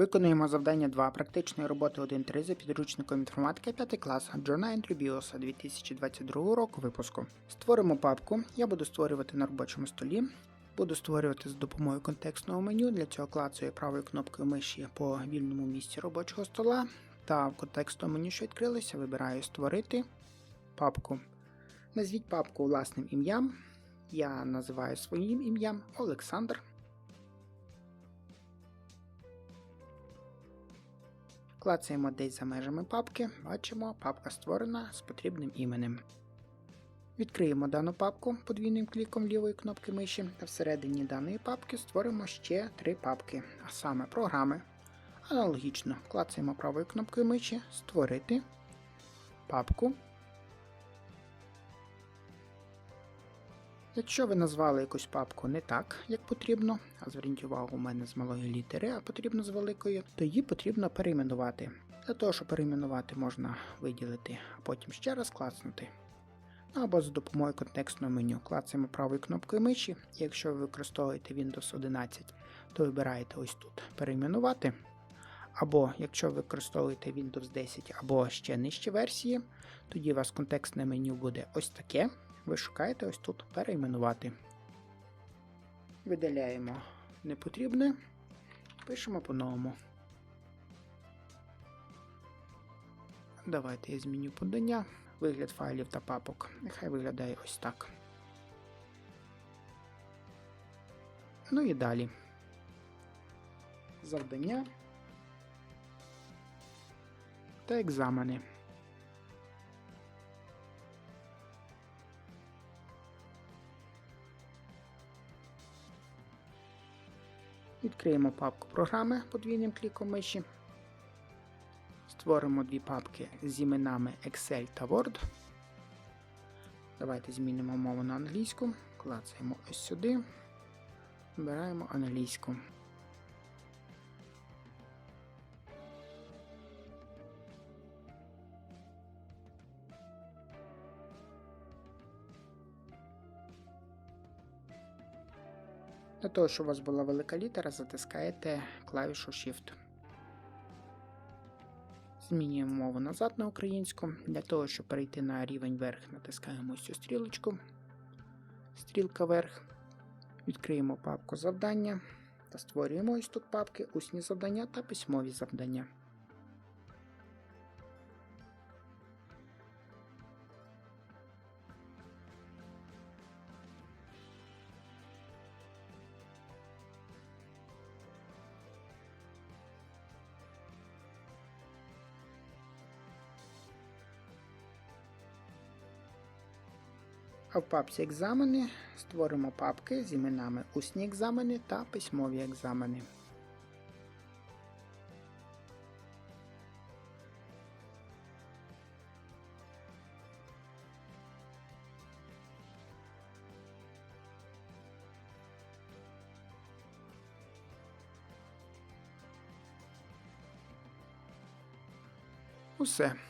Виконуємо завдання 2 практичної роботи 1.3 за підручником інформатики 5 клас Джона Ендрю Біоса 2022 року випуску. Створимо папку. Я буду створювати на робочому столі. Буду створювати з допомогою контекстного меню. Для цього клацаю правою кнопкою миші по вільному місці робочого стола. Та в контекстному меню, що відкрилося, вибираю Створити папку. Назвіть папку власним ім'ям. Я називаю своїм ім'ям Олександр. Клацаємо десь за межами папки, бачимо, папка створена з потрібним іменем. Відкриємо дану папку подвійним кліком лівої кнопки миші та всередині даної папки створимо ще три папки, а саме програми. Аналогічно клацаємо правою кнопкою миші Створити папку. Якщо ви назвали якусь папку не так, як потрібно, а зверніть увагу, у мене з малої літери, а потрібно з великої, то її потрібно перейменувати. Для того, щоб перейменувати, можна виділити, а потім ще раз клацнути. Ну, або за допомогою контекстного меню. Клацаємо правою кнопкою миші, і якщо ви використовуєте Windows 11, то вибираєте ось тут перейменувати. Або якщо ви використовуєте Windows 10 або ще нижчі версії, тоді у вас контекстне меню буде ось таке. Ви шукаєте ось тут перейменувати. Видаляємо непотрібне, пишемо по-новому. Давайте я зміню подання. Вигляд файлів та папок. Нехай виглядає ось так. Ну і далі. Завдання та екзамени. Відкриємо папку програми подвійним кліком миші. Створимо дві папки з іменами Excel та Word. Давайте змінимо мову на англійську. Клацаємо ось сюди. Вибираємо англійську. Для того, щоб у вас була велика літера, затискаєте клавішу Shift. Змінюємо мову назад на українську. Для того, щоб перейти на рівень вверх, натискаємо цю стрілочку. Стрілка вверх. Відкриємо папку завдання та створюємо ось тут папки усні завдання та письмові завдання. А в папці екзамени створимо папки з іменами усні екзамени та письмові екзамени. Усе.